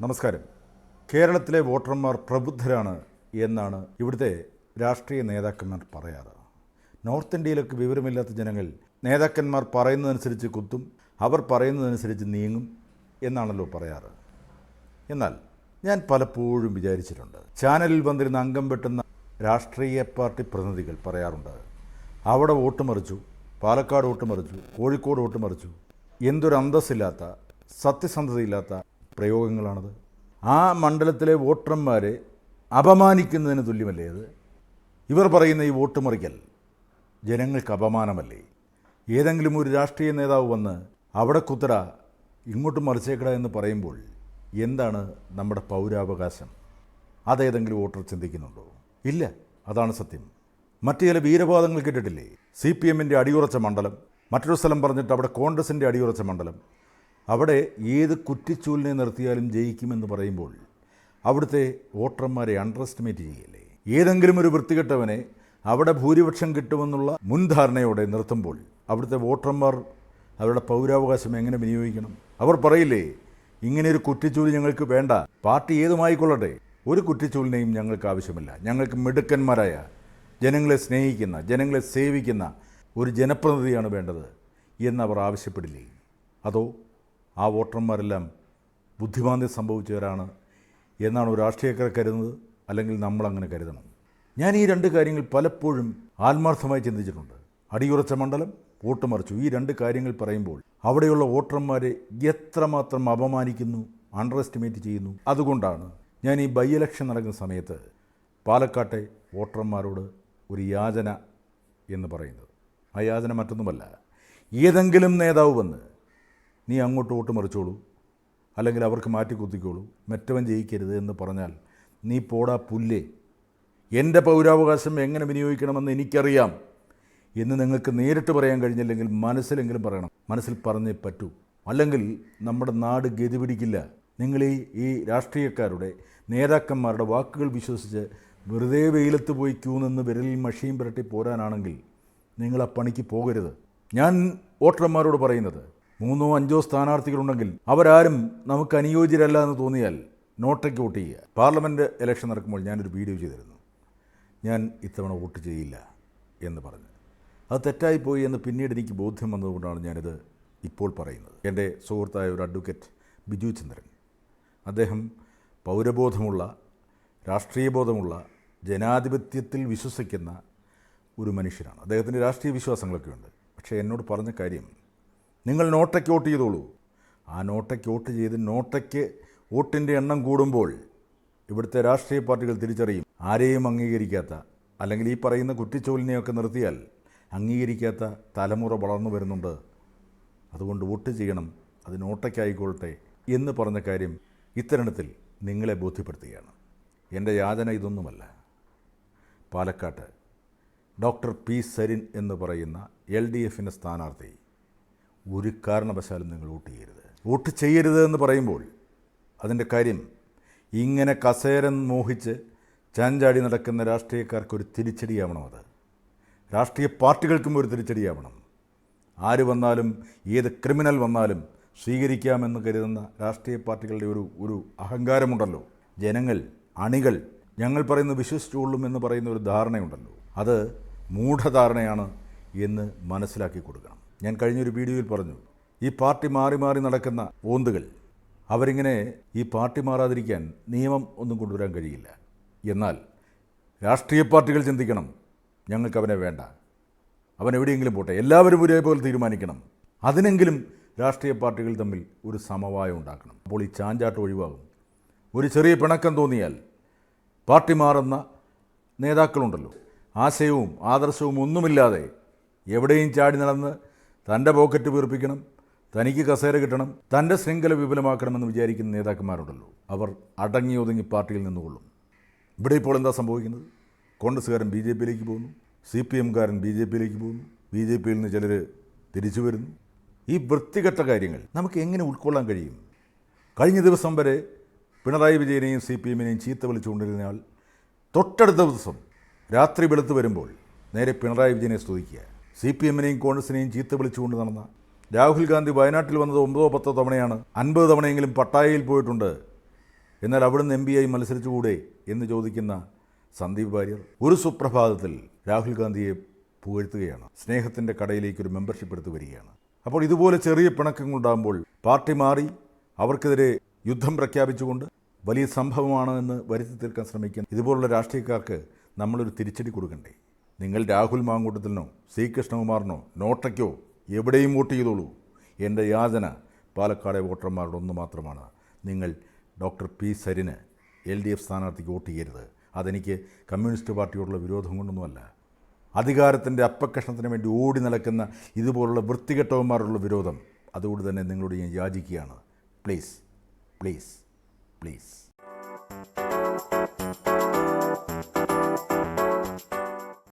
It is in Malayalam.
നമസ്കാരം. കേരളത്തിലെ വോട്ടർമാർ പ്രബുദ്ധരാണ് എന്നാണ് ഇവിടുത്തെ രാഷ്ട്രീയ നേതാക്കന്മാർ പറയാറ്. നോർത്ത് ഇന്ത്യയിലൊക്കെ വിവരമില്ലാത്ത ജനങ്ങൾ നേതാക്കന്മാർ പറയുന്നതനുസരിച്ച് കുത്തും അവർ പറയുന്നതനുസരിച്ച് നീങ്ങും എന്നാണല്ലോ പറയാറ്. എന്നാൽ ഞാൻ പലപ്പോഴും വിചാരിച്ചിട്ടുണ്ട് ചാനലിൽ വന്നിരുന്ന അംഗം വെട്ടുന്ന രാഷ്ട്രീയ പാർട്ടി പ്രതിനിധികൾ പറയാറുണ്ട് അവിടെ വോട്ട് മറിച്ചു പാലക്കാട് വോട്ട് മറിച്ചു കോഴിക്കോട് വോട്ട് മറിച്ചു എന്തൊരു അന്തസ്സില്ലാത്ത സത്യസന്ധതയില്ലാത്ത പ്രയോഗങ്ങളാണത്. ആ മണ്ഡലത്തിലെ വോട്ടർമാരെ അപമാനിക്കുന്നതിന് തുല്യമല്ലേ അത്? ഇവർ പറയുന്ന ഈ വോട്ട് മറിക്കൽ ജനങ്ങൾക്ക് അപമാനമല്ലേ? ഏതെങ്കിലും ഒരു രാഷ്ട്രീയ നേതാവ് വന്ന് അവിടെ കുത്തട ഇങ്ങോട്ട് മറിച്ചേക്കട എന്ന് പറയുമ്പോൾ എന്താണ് നമ്മുടെ പൗരാവകാശം? അതേതെങ്കിലും വോട്ടർ ചിന്തിക്കുന്നുണ്ടോ? ഇല്ല അതാണ് സത്യം. മറ്റു ചില വീരവാദങ്ങൾ കേട്ടിട്ടില്ലേ? സി പി എമ്മിന്റെ അടിയുറച്ച മണ്ഡലം. മറ്റൊരു സ്ഥലം പറഞ്ഞിട്ട് അവിടെ കോൺഗ്രസിന്റെ അടിയുറച്ച മണ്ഡലം. അവിടെ ഏത് കുറ്റിച്ചൂലിനെ നിർത്തിയാലും ജയിക്കുമെന്ന് പറയുമ്പോൾ അവിടുത്തെ വോട്ടർമാരെ അണ്ടർ എസ്റ്റിമേറ്റ് ചെയ്യല്ലേ? ഏതെങ്കിലും ഒരു വൃത്തികെട്ടവനെ അവിടെ ഭൂരിപക്ഷം കിട്ടുമെന്നുള്ള മുൻധാരണയോടെ നിർത്തുമ്പോൾ അവിടുത്തെ വോട്ടർമാർ അവരുടെ പൗരാവകാശം എങ്ങനെ വിനിയോഗിക്കണം? അവർ പറയില്ലേ ഇങ്ങനെ ഒരു കുറ്റിച്ചൂൽ ഞങ്ങൾക്ക് വേണ്ട. പാർട്ടി ഏതുമായിക്കൊള്ളട്ടെ? ഒരു കുറ്റിച്ചൂലിനെയും ഞങ്ങൾക്ക് ആവശ്യമില്ല. ഞങ്ങൾക്ക് മിടുക്കന്മാരായ ജനങ്ങളെ സ്നേഹിക്കുന്ന ജനങ്ങളെ സേവിക്കുന്ന ഒരു ജനപ്രതിനിധിയാണ് വേണ്ടത് എന്നവർ ആവശ്യപ്പെടില്ലേ? അതോ ആ വോട്ടർമാരെല്ലാം ബുദ്ധിമാന്ദ്യം സംഭവിച്ചവരാണ് എന്നാണ് ഒരു രാഷ്ട്രീയക്കാർ കരുതുന്നത് അല്ലെങ്കിൽ നമ്മളങ്ങനെ കരുതണം. ഞാൻ ഈ രണ്ട് കാര്യങ്ങൾ പലപ്പോഴും ആത്മാർത്ഥമായി ചിന്തിച്ചിട്ടുണ്ട്. അടിയുറച്ച മണ്ഡലം വോട്ട് മറിച്ചു. ഈ രണ്ട് കാര്യങ്ങൾ പറയുമ്പോൾ അവിടെയുള്ള വോട്ടർമാരെ എത്രമാത്രം അപമാനിക്കുന്നു അണ്ടർ എസ്റ്റിമേറ്റ് ചെയ്യുന്നു. അതുകൊണ്ടാണ് ഞാൻ ഈ ബൈ ഇലക്ഷൻ നടക്കുന്ന സമയത്ത് പാലക്കാട്ടെ വോട്ടർമാരോട് ഒരു യാചന എന്ന് പറയുന്നത്. ആ യാചന മറ്റൊന്നുമല്ല. ഏതെങ്കിലും നേതാവ് വന്ന് നീ അങ്ങോട്ട് വോട്ട് മറിച്ചോളൂ. അല്ലെങ്കിൽ അവർക്ക് മാറ്റി കുത്തിക്കോളൂ. മറ്റവൻ ജയിക്കരുത് എന്ന് പറഞ്ഞാൽ നീ പോടാ പുല്ലേ. എന്റെ പൗരാവകാശം എങ്ങനെ വിനിയോഗിക്കണമെന്ന് എനിക്കറിയാം എന്ന് നിങ്ങൾക്ക് നേരിട്ട് പറയാൻ കഴിഞ്ഞില്ലെങ്കിൽ മനസ്സിലെങ്കിലും പറയണം. മനസ്സിൽ പറഞ്ഞേ പറ്റൂ. അല്ലെങ്കിൽ നമ്മുടെ നാട് ഗതി പിടിക്കില്ല. നിങ്ങൾ ഈ ഈ രാഷ്ട്രീയക്കാരുടെ നേതാക്കന്മാരുടെ വാക്കുകൾ വിശ്വസിച്ച് വെറുതെ വെയിലത്ത് പോയി ക്യൂ നിന്ന് വിരലിൽ മഷിയും പുരട്ടി പോരാനാണെങ്കിൽ നിങ്ങൾ ആ പണിക്ക് പോകരുത്. ഞാൻ വോട്ടർമാരോട് പറയുന്നത് മൂന്നോ അഞ്ചോ സ്ഥാനാർത്ഥികളുണ്ടെങ്കിൽ അവരാരും നമുക്ക് അനുയോജ്യരല്ല എന്ന് തോന്നിയാൽ നോട്ടയ്ക്ക് വോട്ട് ചെയ്യുക. പാർലമെന്റ് ഇലക്ഷൻ നടക്കുമ്പോൾ ഞാനൊരു വീഡിയോ ചെയ്തിരുന്നു. ഞാൻ ഇത്തവണ വോട്ട് ചെയ്യില്ല എന്ന് പറഞ്ഞു. അത് തെറ്റായിപ്പോയി എന്ന് പിന്നീട് എനിക്ക് ബോധ്യം വന്നതുകൊണ്ടാണ് ഞാനിത് ഇപ്പോൾ പറയുന്നത്. എന്റെ സുഹൃത്തായ ഒരു അഡ്വക്കേറ്റ് ബിജു ചന്ദ്രൻ. അദ്ദേഹം പൗരബോധമുള്ള രാഷ്ട്രീയ ബോധമുള്ള ജനാധിപത്യത്തിൽ വിശ്വസിക്കുന്ന ഒരു മനുഷ്യനാണ്. അദ്ദേഹത്തിന്റെ രാഷ്ട്രീയ വിശ്വാസങ്ങളൊക്കെ ഉണ്ട് പക്ഷേ എന്നോട് പറഞ്ഞ കാര്യം നിങ്ങൾ നോട്ടയ്ക്ക് വോട്ട് ചെയ്തോളൂ. ആ നോട്ടയ്ക്ക് വോട്ട് ചെയ്ത് നോട്ടയ്ക്ക് വോട്ടിന്റെ എണ്ണം കൂടുമ്പോൾ ഇവിടുത്തെ രാഷ്ട്രീയ പാർട്ടികൾ തിരിച്ചറിയും. ആരെയും അംഗീകരിക്കാത്ത അല്ലെങ്കിൽ ഈ പറയുന്ന കുറ്റിച്ചോലിനെയൊക്കെ നിർത്തിയാൽ അംഗീകരിക്കാത്ത തലമുറ വളർന്നു വരുന്നുണ്ട്. അതുകൊണ്ട് വോട്ട് ചെയ്യണം അത് നോട്ടയ്ക്കായിക്കൊള്ളട്ടെ എന്ന് പറഞ്ഞ കാര്യം ഇത്തരണത്തിൽ നിങ്ങളെ ബോധ്യപ്പെടുത്തുകയാണ്. എന്റെ യാതന ഇതൊന്നുമല്ല. പാലക്കാട്ട് ഡോക്ടർ പി സരിൻ എന്ന് പറയുന്ന എൽ ഡി എഫിന്റെ സ്ഥാനാർത്ഥി ഒരു കാരണവശാലും നിങ്ങൾ വോട്ട് ചെയ്യരുത്. വോട്ട് ചെയ്യരുത് എന്ന് പറയുമ്പോൾ അതിന്റെ കാര്യം ഇങ്ങനെ കസേരൻ മോഹിച്ച് ചാഞ്ചാടി നടക്കുന്ന രാഷ്ട്രീയക്കാർക്ക് ഒരു തിരിച്ചടിയാവണം അത്. രാഷ്ട്രീയ പാർട്ടികൾക്കും ഒരു തിരിച്ചടിയാവണം. ആര് വന്നാലും ഏത് ക്രിമിനൽ വന്നാലും സ്വീകരിക്കാമെന്ന് കരുതുന്ന രാഷ്ട്രീയ പാർട്ടികളുടെ ഒരു ഒരു അഹങ്കാരമുണ്ടല്ലോ. ജനങ്ങൾ അണികൾ ഞങ്ങൾ പറയുന്ന വിശ്വസിച്ചുകൊള്ളും എന്ന് പറയുന്ന ഒരു ധാരണയുണ്ടല്ലോ. അത് മൂഢധാരണയാണ് എന്ന് മനസ്സിലാക്കി കൊടുക്കണം. ഞാൻ കഴിഞ്ഞൊരു വീഡിയോയിൽ പറഞ്ഞു ഈ പാർട്ടി മാറി മാറി നടക്കുന്ന ഓന്തുകൾ അവരിങ്ങനെ ഈ പാർട്ടി മാറാതിരിക്കാൻ നിയമം ഒന്നും കൊണ്ടുവരാൻ കഴിയില്ല. എന്നാൽ രാഷ്ട്രീയ പാർട്ടികൾ ചിന്തിക്കണം ഞങ്ങൾക്ക് അവനെ വേണ്ട. അവൻ എവിടെയെങ്കിലും പോട്ടെ എല്ലാവരും ഒരേപോലെ തീരുമാനിക്കണം. അതിനെങ്കിലും രാഷ്ട്രീയ പാർട്ടികൾ തമ്മിൽ ഒരു സമവായം ഉണ്ടാക്കണം. അപ്പോൾ ഈ ചാഞ്ചാട്ട് ഒഴിവാകും. ഒരു ചെറിയ പിണക്കം തോന്നിയാൽ പാർട്ടി മാറുന്ന നേതാക്കളുണ്ടല്ലോ. ആശയവും ആദർശവും ഒന്നുമില്ലാതെ എവിടെയും ചാടി നടന്ന് തന്റെ പോക്കറ്റ് വീർപ്പിക്കണം തനിക്ക് കസേര കിട്ടണം തന്റെ ശൃംഖല വിപുലമാക്കണമെന്ന് വിചാരിക്കുന്ന നേതാക്കന്മാരുണ്ടല്ലോ. അവർ അടങ്ങി ഒതുങ്ങി പാർട്ടിയിൽ നിന്നുകൊള്ളും. ഇവിടെ ഇപ്പോൾ എന്താ സംഭവിക്കുന്നത്? കോൺഗ്രസ്സുകാരൻ ബി ജെ പിയിലേക്ക് പോകുന്നു സി പി എംകാരൻ ബി ജെ പിയിലേക്ക് പോകുന്നു ബി ജെ പിയിൽ നിന്ന് ചിലർ തിരിച്ചു വരുന്നു. ഈ വൃത്തികെട്ട കാര്യങ്ങൾ നമുക്ക് എങ്ങനെ ഉൾക്കൊള്ളാൻ കഴിയും? കഴിഞ്ഞ ദിവസം വരെ പിണറായി വിജയനെയും സി പി എമ്മിനെയും ചീത്ത വിളിച്ചുകൊണ്ടിരുന്നയാൾ തൊട്ടടുത്ത ദിവസം രാത്രി വെളുത്ത് വരുമ്പോൾ നേരെ പിണറായി വിജയനെ സ്തുതിക്കുക സി പി എമ്മിനെയും കോൺഗ്രസിനെയും ചീത്ത വിളിച്ചുകൊണ്ട് നടന്ന രാഹുൽ ഗാന്ധി വയനാട്ടിൽ വന്നത് ഒമ്പതോ പത്തോ തവണയാണ്. അൻപത് തവണയെങ്കിലും പട്ടായയിൽ പോയിട്ടുണ്ട്. എന്നാൽ അവിടുന്ന് എം ആയി മത്സരിച്ചുകൂടെ എന്ന് ചോദിക്കുന്ന സന്ദീപ് വാര്യർ ഒരു സുപ്രഭാതത്തിൽ രാഹുൽ ഗാന്ധിയെ പുകഴ്ത്തുകയാണ്. സ്നേഹത്തിന്റെ കടയിലേക്ക് ഒരു മെമ്പർഷിപ്പ് എടുത്തു വരികയാണ്. അപ്പോൾ ഇതുപോലെ ചെറിയ പിണക്കങ്ങൾ പിണക്കങ്ങളുണ്ടാകുമ്പോൾ പാർട്ടി മാറി അവർക്കെതിരെ യുദ്ധം പ്രഖ്യാപിച്ചുകൊണ്ട് വലിയ സംഭവമാണ് എന്ന് വരുത്തി തീർക്കാൻ ശ്രമിക്കുന്ന ഇതുപോലുള്ള രാഷ്ട്രീയക്കാർക്ക് നമ്മളൊരു തിരിച്ചടി കൊടുക്കണ്ടേ? നിങ്ങൾ രാഹുൽ മാങ്കൂട്ടത്തിനോ സി കൃഷ്ണകുമാറിനോ നോട്ടയ്ക്കോ എവിടെയും വോട്ട് ചെയ്തോളൂ. എന്റെ യാചന പാലക്കാടെ വോട്ടർമാരുടെ ഒന്ന് മാത്രമാണ്. നിങ്ങൾ ഡോക്ടർ പി സരിന് എൽ ഡി എഫ് സ്ഥാനാർത്ഥിക്ക് വോട്ട് ചെയ്യരുത്. അതെനിക്ക് കമ്മ്യൂണിസ്റ്റ് പാർട്ടിയോടുള്ള വിരോധം കൊണ്ടൊന്നുമല്ല. അധികാരത്തിന്റെ അപ്പക്കഷ്ണത്തിന് വേണ്ടി ഓടി നടക്കുന്ന ഇതുപോലുള്ള വൃത്തികെട്ടവന്മാരുള്ള വിരോധം അതുകൊണ്ട് തന്നെ നിങ്ങളോട് ഞാൻ യാചിക്കുകയാണ്. Please please please.